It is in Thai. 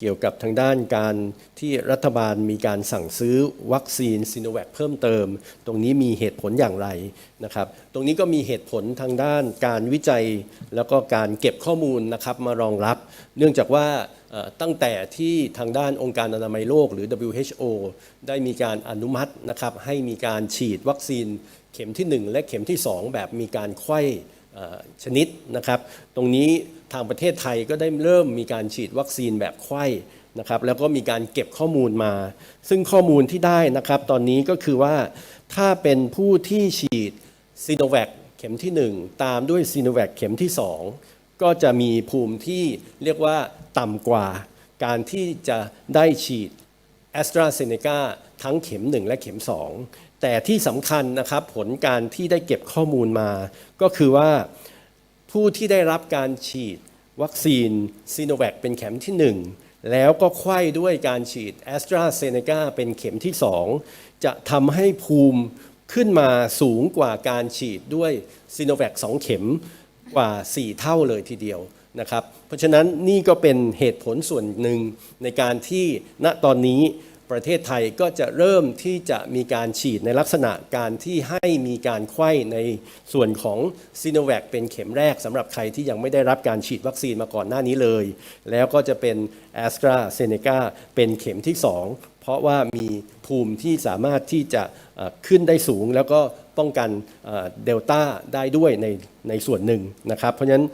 เกี่ยวกับทางด้านการที่รัฐบาลมีการสั่งซื้อวัคซีนซีโนแวคเพิ่มเติม ตรงนี้มีเหตุผลอย่างไรนะครับ ตรงนี้ก็มีเหตุผลทางด้านการวิจัยแล้วก็การเก็บข้อมูลนะครับมารองรับ เนื่องจากว่าตั้งแต่ที่ทางด้านองค์การอนามัยโลกหรือ WHO ได้มีการอนุมัตินะครับให้มีการฉีดวัคซีนเข็มที่ 1 และเข็มที่ 2 แบบมีการไขว้ ชนิดนะครับ ตรงนี้ทางประเทศไทยก็ได้เริ่มมีการฉีดวัคซีนแบบไข้นะครับ แล้วก็มีการเก็บข้อมูลมา ซึ่งข้อมูลที่ได้นะครับ ตอนนี้ก็คือว่าถ้าเป็นผู้ที่ฉีดซีโนแวคเข็มที่ 1 ตามด้วยซีโนแวคเข็มที่ 2 ก็จะมีภูมิที่เรียกว่าต่ำกว่า การที่จะได้ฉีดแอสตราเซเนกา ทั้งเข็ม 1 และเข็ม 2 แต่ที่สำคัญนะครับผลการที่ได้เก็บข้อมูลมา ก็คือว่าผู้ที่ได้รับการฉีดวัคซีนซีโนแวคเป็นเข็มที่ 1 แล้วก็ไขว้ด้วยการฉีดแอสตราเซเนกาเป็นเข็มที่ 2 จะทำให้ภูมิขึ้นมาสูงกว่าการฉีดด้วยซีโนแวค2เข็มกว่า 4 เท่าเลยทีเดียวนะครับ เพราะฉะนั้นนี่ก็เป็นเหตุผลส่วนหนึ่งในการที่ณตอนนี้ ประเทศไทยก็จะเริ่มที่จะมีการฉีดในลักษณะการที่ให้มีการไข้ในส่วนของซีโนแวคเป็นเข็มแรกสำหรับใครที่ยังไม่ได้รับการฉีดวัคซีนมาก่อนหน้านี้เลย แล้วก็จะเป็นแอสตราเซเนกาเป็นเข็มที่ 2 เพราะว่ามีภูมิที่สามารถที่จะขึ้นได้สูงแล้วก็ป้องกันเดลต้าได้ด้วยในในส่วนหนึ่งนะครับ เพราะฉะนั้น